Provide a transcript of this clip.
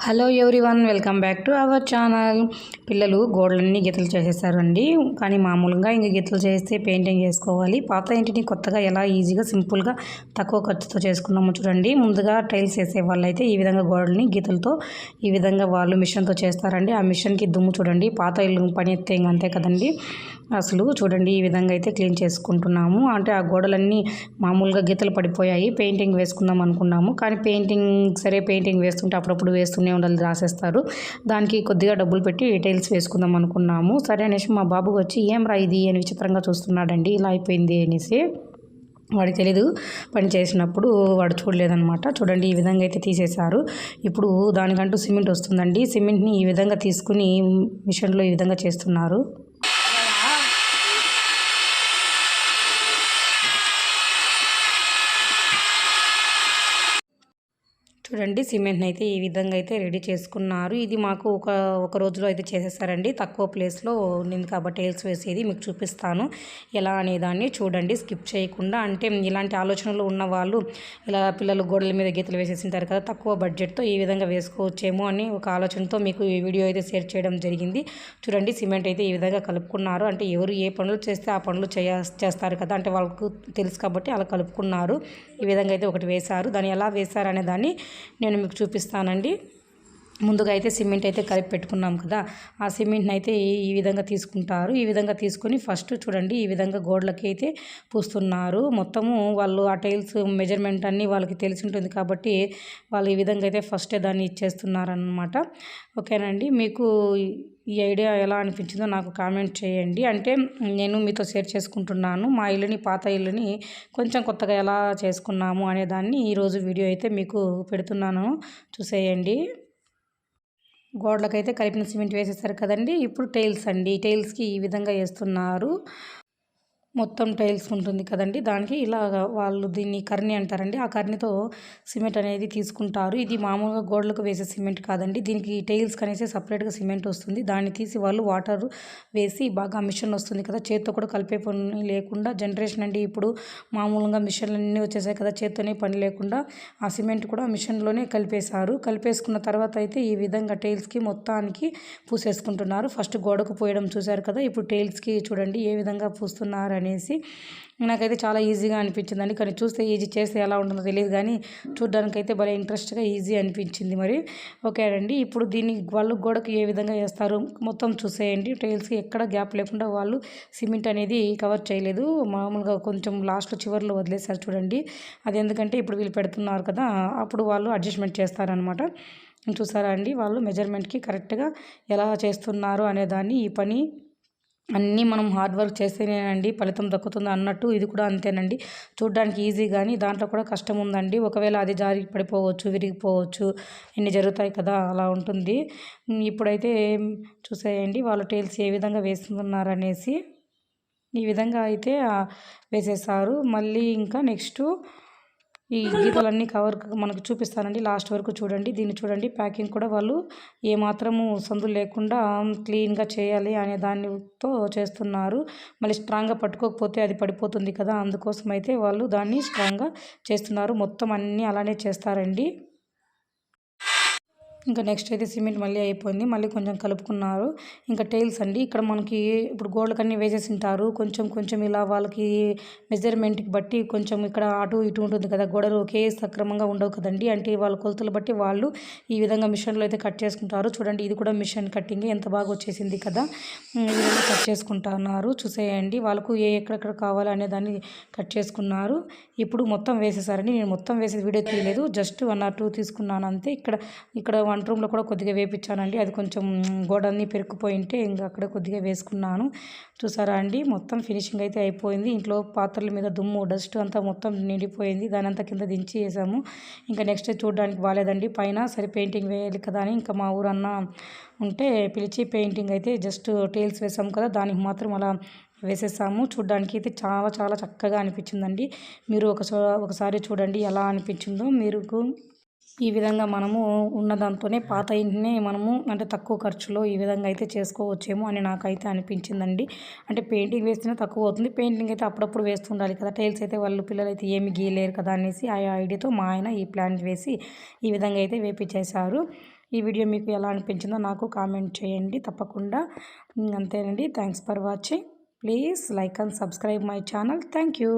Hello everyone welcome back to our channel. పిల్లలు గోడలన్నీ గీతలు చేసేసారండి. కానీ మామూలుగా ఇంక గీతలు చేస్తే పెయింటింగ్ చేసుకోవాలి. పాత ఇంటిని కొత్తగా ఎలా ఈజీగా సింపుల్గా తక్కువ ఖర్చుతో చేసుకున్నామో చూడండి. ముందుగా టైల్స్ వేసే వాళ్ళు అయితే ఈ విధంగా గోడల్ని గీతలతో ఈ విధంగా వాళ్ళు మిషన్తో చేస్తారండి. ఆ మిషన్కి దుమ్ము చూడండి. పాత ఇల్లు పని ఎత్తే అంతే కదండి. అసలు చూడండి ఈ విధంగా అయితే క్లీన్ చేసుకుంటున్నాము. అంటే ఆ గోడలన్నీ మామూలుగా గీతలు పడిపోయాయి. పెయింటింగ్ వేసుకుందాం అనుకున్నాము. కానీ పెయింటింగ్ సరే పెయింటింగ్ వేస్తుంటే అప్పుడప్పుడు వేస్తూనే ఉండాలి రాసేస్తారు. దానికి కొద్దిగా డబ్బులు పెట్టి డీటెయిల్స్ వేసుకుందాం అనుకున్నాము. సరే అనేసి మా బాబు వచ్చి ఏం రా ఇది? అని విచిత్రంగా చూస్తున్నాడండి. ఇలా అయిపోయింది అనేసి వాడికి తెలీదు. పని చేసినప్పుడు వాడు చూడలేదనమాట చూడండి ఈ విధంగా అయితే తీసేశారు. ఇప్పుడు దానికంటూ సిమెంట్ వస్తుందండి. సిమెంట్ని ఈ విధంగా తీసుకుని మిషన్లో ఈ విధంగా చేస్తున్నారు. చూడండి సిమెంట్ని అయితే ఈ విధంగా అయితే రెడీ చేసుకున్నారు. ఇది మాకు ఒక ఒక రోజులో అయితే చేసేసారండి. తక్కువ ప్లేస్లో నేను కాబట్టి టైల్స్ వేసేది మీకు చూపిస్తాను. ఎలా అనేదాన్ని చూడండి స్కిప్ చేయకుండా. అంటే ఇలాంటి ఆలోచనలు ఉన్న వాళ్ళు ఇలా పిల్లలు గోడల మీద గీతలు వేసేసింటారు కదా తక్కువ బడ్జెట్తో ఈ విధంగా వేసుకోవచ్చేమో అని ఒక ఆలోచనతో మీకు ఈ వీడియో అయితే షేర్ చేయడం జరిగింది. చూడండి సిమెంట్ అయితే ఈ విధంగా కలుపుకున్నారు. అంటే ఎవరు ఏ పనులు చేస్తే ఆ పనులు చేస్తారు కదా అంటే వాళ్ళకు తెలుసు కాబట్టి అలా కలుపుకున్నారు. ఈ విధంగా అయితే ఒకటి వేశారు. దాన్ని ఎలా వేశారు అనే దాన్ని నేను మీకు చూపిస్తానండి. ముందుగా అయితే సిమెంట్ అయితే కలిపి పెట్టుకున్నాం కదా. ఆ సిమెంట్ని అయితే ఈ విధంగా తీసుకుంటారు. ఈ విధంగా తీసుకొని ఫస్ట్ చూడండి ఈ విధంగా గోడలకి అయితే పూస్తున్నారు. మొత్తము వాళ్ళు ఆ టైల్స్ మెజర్మెంట్ అన్నీ వాళ్ళకి తెలిసి ఉంటుంది కాబట్టి వాళ్ళు ఈ విధంగా అయితే ఫస్టే దాన్ని ఇచ్చేస్తున్నారనమాట ఓకేనండి. మీకు ఈ ఐడియా ఎలా అనిపించిందో నాకు కామెంట్ చేయండి. అంటే నేను మీతో షేర్ చేసుకుంటున్నాను. మా ఇల్లుని పాత ఇల్లుని కొంచెం కొత్తగా ఎలా చేసుకున్నాము అనే దాన్ని ఈరోజు వీడియో అయితే మీకు పెడుతున్నాను. చూసేయండి. గోడలకైతే కలిపిన సిమెంట్ వేసేసారు కదండి. ఇప్పుడు టైల్స్ అండి. టైల్స్కి ఈ విధంగా వేస్తున్నారు. మొత్తం టైల్స్ ఉంటుంది కదండి. దానికి ఇలా వాళ్ళు దీన్ని కర్ణి అంటారండి. ఆ కర్ణితో సిమెంట్ అనేది తీసుకుంటారు. ఇది మామూలుగా గోడలకు వేసే సిమెంట్ కాదండి. దీనికి టైల్స్ కనేసి సపరేట్గా సిమెంట్ వస్తుంది. దాన్ని తీసి వాళ్ళు వాటర్ వేసి బాగా మిషన్ వస్తుంది కదా. చేత్తో కూడా కలిపే పని లేకుండా జనరేషన్ అండి. ఇప్పుడు మామూలుగా మిషన్లు అన్నీ వచ్చేసాయి కదా. చేత్తోనే పని లేకుండా ఆ సిమెంట్ కూడా మిషన్లోనే కలిపేశారు. కలిపేసుకున్న తర్వాత అయితే ఈ విధంగా టైల్స్కి మొత్తానికి పూసేసుకుంటున్నారు. ఫస్ట్ గోడకు పోయడం చూశారు కదా. ఇప్పుడు టైల్స్కి చూడండి ఏ విధంగా పూస్తున్నారు అనేసి నాకైతే చాలా ఈజీగా అనిపించిందండి. కానీ చూస్తే ఈజీ చేస్తే ఎలా ఉంటుందో తెలియదు కానీ చూడడానికైతే భలే ఇంట్రెస్ట్గా ఈజీ అనిపించింది మరి. ఓకే అండి. ఇప్పుడు దీన్ని వాళ్ళు గోడకు ఏ విధంగా వేస్తారు మొత్తం చూసేయండి. టైల్స్కి ఎక్కడ గ్యాప్ లేకుండా వాళ్ళు సిమెంట్ అనేది కవర్ చేయలేదు. మామూలుగా కొంచెం లాస్ట్లో చివరిలో వదిలేశారు చూడండి. అది ఎందుకంటే ఇప్పుడు వీళ్ళు పెడుతున్నారు కదా అప్పుడు వాళ్ళు అడ్జస్ట్మెంట్ చేస్తారనమాట చూసారా అండి వాళ్ళు మెజర్మెంట్కి కరెక్ట్గా ఎలా చేస్తున్నారు అనేదాన్ని ఈ పని అన్నీ మనం హార్డ్ వర్క్ చేస్తేనేనండి ఫలితం దక్కుతుంది అన్నట్టు ఇది కూడా అంతేనండి. చూడడానికి ఈజీ కానీ దాంట్లో కూడా కష్టం ఉందండి. ఒకవేళ అది జారి పడిపోవచ్చు విరిగిపోవచ్చు ఇన్ని జరుగుతాయి కదా అలా ఉంటుంది. ఇప్పుడైతే చూసేయండి వాళ్ళు టైల్స్ ఏ విధంగా వేస్తున్నారు అనేసి ఈ విధంగా అయితే వేసేసారు. మళ్ళీ ఇంకా నెక్స్ట్ ఈ గీతలన్నీ కవర్ మనకు చూపిస్తానండి. లాస్ట్ వరకు చూడండి. దీన్ని చూడండి. ప్యాకింగ్ కూడా వాళ్ళు ఏమాత్రము సందులు లేకుండా క్లీన్గా చేయాలి అనే దానితో చేస్తున్నారు. మళ్ళీ స్ట్రాంగ్గా పట్టుకోకపోతే అది పడిపోతుంది కదా. అందుకోసం అయితే వాళ్ళు దాన్ని స్ట్రాంగ్గా చేస్తున్నారు. మొత్తం అన్నీ అలానే చేస్తారండి. ఇంకా నెక్స్ట్ అయితే సిమెంట్ మళ్ళీ అయిపోయింది. మళ్ళీ కొంచెం కలుపుకున్నారు. ఇంకా టైల్స్ అండి. ఇక్కడ మనకి ఇప్పుడు గోడలకన్నీ వేసేసి ఉంటారు కొంచెం కొంచెం ఇలా వాళ్ళకి మెజర్మెంట్కి బట్టి కొంచెం ఇక్కడ అటు ఇటు ఉంటుంది కదా గోడలు ఒకే సక్రమంగా ఉండవు కదండి. అంటే వాళ్ళ కొలతలు బట్టి వాళ్ళు ఈ విధంగా మిషన్లో అయితే కట్ చేసుకుంటారు. చూడండి ఇది కూడా మిషన్ కట్టింగ్ ఎంత బాగా వచ్చేసింది కదా. ఈ విధంగా కట్ చేసుకుంటున్నారు. చూసేయండి వాళ్ళకు ఏ ఎక్కడెక్కడ కావాలి అనే దాన్ని కట్ చేసుకున్నారు. ఇప్పుడు మొత్తం వేసేసారని నేను మొత్తం వేసే వీడియో తీయలేదు జస్ట్ వన్ ఆర్ టూ తీసుకున్నాను అంతే. ఇక్కడ ఇక్కడ వన్ రూమ్లో కూడా కొద్దిగా వేపించానండి. అది కొంచెం గోడన్ని పెరుక్కుపోయింటే ఇంకా అక్కడ కొద్దిగా వేసుకున్నాను. చూసారా అండి? మొత్తం ఫినిషింగ్ అయితే అయిపోయింది. ఇంట్లో పాత్రల మీద దుమ్ము డస్ట్ అంతా మొత్తం నిండిపోయింది. దాని అంతా కింద దించి వేసాము ఇంకా నెక్స్ట్ చూడడానికి బాగాలేదండి. పైన సరే పెయింటింగ్ వేయాలి కదా అని ఇంకా మా ఊరన్న ఉంటే పిలిచి పెయింటింగ్ అయితే జస్ట్ టైల్స్ వేసాము కదా దానికి మాత్రం అలా వేసేసాము. చూడడానికి అయితే చాలా చాలా చక్కగా అనిపించిందండి. మీరు ఒకసారి ఒకసారి చూడండి ఎలా అనిపించిందో. మీరు ఈ విధంగా మనము ఉన్న దాంతోనే పాత ఇంటిని మనము అంటే తక్కువ ఖర్చులో ఈ విధంగా అయితే చేసుకోవచ్చేమో అని నాకైతే అనిపించిందండి. అంటే పెయింటింగ్ వేస్తేనే తక్కువ అవుతుంది. పెయింటింగ్ అయితే అప్పుడప్పుడు వేస్తుండాలి కదా. టైల్స్ అయితే వాళ్ళు పిల్లలు అయితే ఏమి గీయలేరు కదా అనేసి ఆ ఐడియాతో మా ఆయన ఈ ప్లాన్ వేసి ఈ విధంగా అయితే వేపించేశారు ఈ వీడియో మీకు ఎలా అనిపించిందో నాకు కామెంట్ చేయండి. తప్పకుండా. అంతేనండి. Thanks for watching. Please like and subscribe my channel. Thank you.